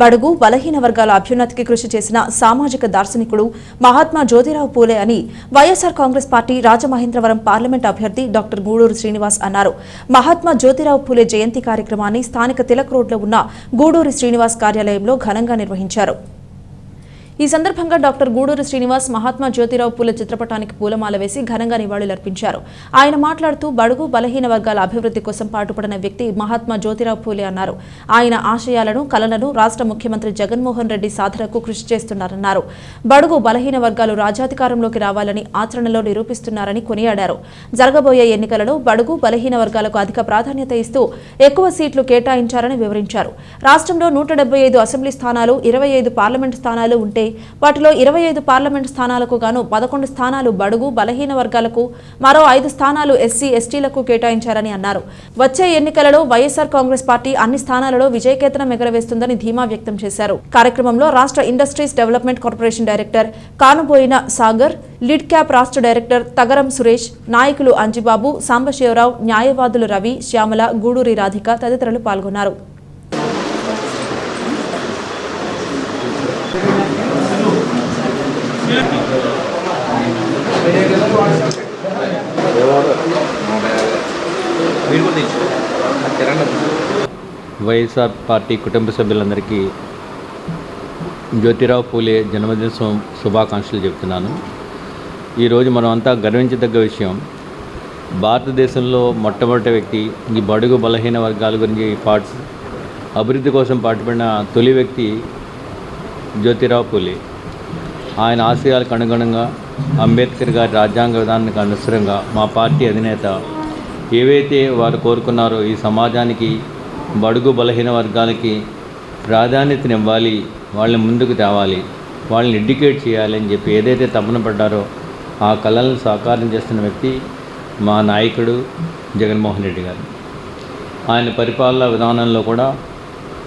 బడుగు బలహీన వర్గాల అభ్యున్నతికి కృషి చేసిన సామాజిక దార్శనికుడు మహాత్మా జ్యోతిరావు పూలే అని YSR Congress party Rajamahendravaram parliament అభ్యర్థి డాక్టర్ గూడూరు శ్రీనివాస్ అన్నారు. మహాత్మా జ్యోతిరావు పూలే జయంతి కార్యక్రమాన్ని స్థానిక తిలక్ రోడ్లో ఉన్న గూడూరు శ్రీనివాస్ కార్యాలయంలో ఘనంగా నిర్వహించారు. ఈ సందర్భంగా డాక్టర్ గూడూరు శ్రీనివాస్ మహాత్మా జ్యోతిరావు పూల చిత్రపటానికి పూలమాల వేసి ఘనంగా నివాళులర్పించారు. ఆయన మాట్లాడుతూ బడుగు బలహీన వర్గాల అభివృద్ధి కోసం పాటుపడిన వ్యక్తి మహాత్మా జ్యోతిరావు పూలే అన్నారు. ఆయన ఆశయాలను కలలను రాష్ట్ర ముఖ్యమంత్రి జగన్మోహన్ రెడ్డి సాధనకు కృషి చేస్తున్నారన్నారు. బడుగు బలహీన వర్గాలు రాజ్యాధికారంలోకి రావాలని ఆచరణలో నిరూపిస్తున్నారని కొనియాడారు. జరగబోయే ఎన్నికలలో బడుగు బలహీన వర్గాలకు అధిక ప్రాధాన్యత ఇస్తూ ఎక్కువ సీట్లు కేటాయించారని వివరించారు. రాష్ట్రంలో నూట ఐదు అసెంబ్లీ స్థానాలు ఇరవై ఐదు పార్లమెంటు స్థానాలు ఉంటే వాటిలో ఇరవై ఐదు పార్లమెంటు స్థానాలకు గాను పదకొండు స్థానాలు బడుగు బలహీన వర్గాలకు మరో ఐదు స్థానాలు ఎస్సీ ఎస్టీలకు కేటాయించారని అన్నారు. వచ్చే ఎన్నికలలో వైఎస్ఆర్ కాంగ్రెస్ పార్టీ అన్ని స్థానాలలో విజయకేతనం ఎగరవేస్తుందని ధీమా వ్యక్తం చేశారు. కార్యక్రమంలో రాష్ట్ర industries development corporation director Kanuboina Sagar LIDCAP రాష్ట్ర డైరెక్టర్ తగరం సురేష్ నాయకులు అంజిబాబు సాంబశివరావు న్యాయవాదులు రవి శ్యామల గూడూరి రాధిక తదితరులు పాల్గొన్నారు. వైఎస్ఆర్ పార్టీ కుటుంబ సభ్యులందరికీ జ్యోతిరావు పూలే జన్మదిన శుభాకాంక్షలు చెప్తున్నాను ఈరోజు మనం అంతా గర్వించదగ్గ విషయం భారతదేశంలో మొట్టమొదటి వ్యక్తి ఈ బడుగు బలహీన వర్గాల గురించి పాటు అభివృద్ధి కోసం పాటుపడిన తొలి వ్యక్తి జ్యోతిరావు పూలే. ఆయన ఆశయాలకు అనుగుణంగా అంబేద్కర్ గారి రాజ్యాంగ విధానానికి అనుసరంగా మా పార్టీ అధినేత ఏవైతే వారు కోరుకున్నారో ఈ సమాజానికి బడుగు బలహీన వర్గాలకి ప్రాధాన్యతనివ్వాలి వాళ్ళని ముందుకు తేవాలి వాళ్ళని ఎడ్యుకేట్ చేయాలి అని చెప్పి ఏదైతే తపన పడ్డారో ఆ కళలను సాకారం చేస్తున్న వ్యక్తి మా నాయకుడు జగన్మోహన్ రెడ్డి గారు. ఆయన పరిపాలన విధానంలో కూడా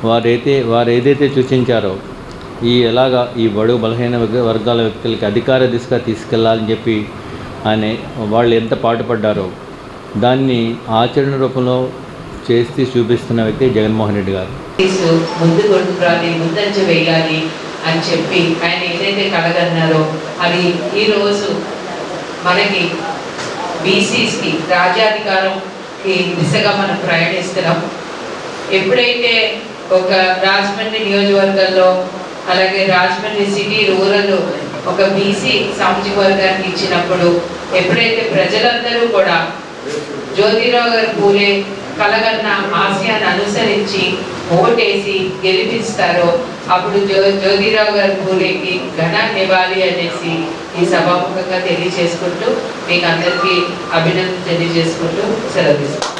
వారైతే వారు ఏదైతే సూచించారో ఈ ఎలాగా ఈ బడుగు బలహీన వర్గాల వ్యక్తులకి అధికార దిశగా తీసుకెళ్ళాలని చెప్పి ఆయన వాళ్ళు ఎంత పాటుపడ్డారో దాన్ని ఆచరణ రూపంలో చేసి చూపిస్తున్న వ్యక్తి జగన్మోహన్ రెడ్డి గారు. కేసు ముందు కొట్టుకురాలి ముందంజ వేయాలి అని చెప్పి ఆయన ఏదైతే కలగన్నారో అది ఈరోజు మనకి బీసీస్కి రాజ్యాధికారంకి దిశగా మనం ప్రయాణిస్తున్నాం. ఎప్పుడైతే ఒక రాజమండ్రి నియోజకవర్గంలో అలాగే రాజమండ్రి సిటీ రూరల్ ఒక బీసీ సామాజిక వర్గానికి ఇచ్చినప్పుడు ఎప్పుడైతే ప్రజలందరూ కూడా జ్యోతిరావు గారు పూలే కలగన్న ఆశయాన్ని అనుసరించి ఓటేసి గెలిపిస్తారో అప్పుడు జ్యో జ్యోతిరావు గారు పూలేకి ఘన ఇవ్వాలి అనేసి ఈ సభాముఖంగా తెలియజేసుకుంటూ మీకు అందరికీ అభినందన తెలియజేసుకుంటూ సెలవు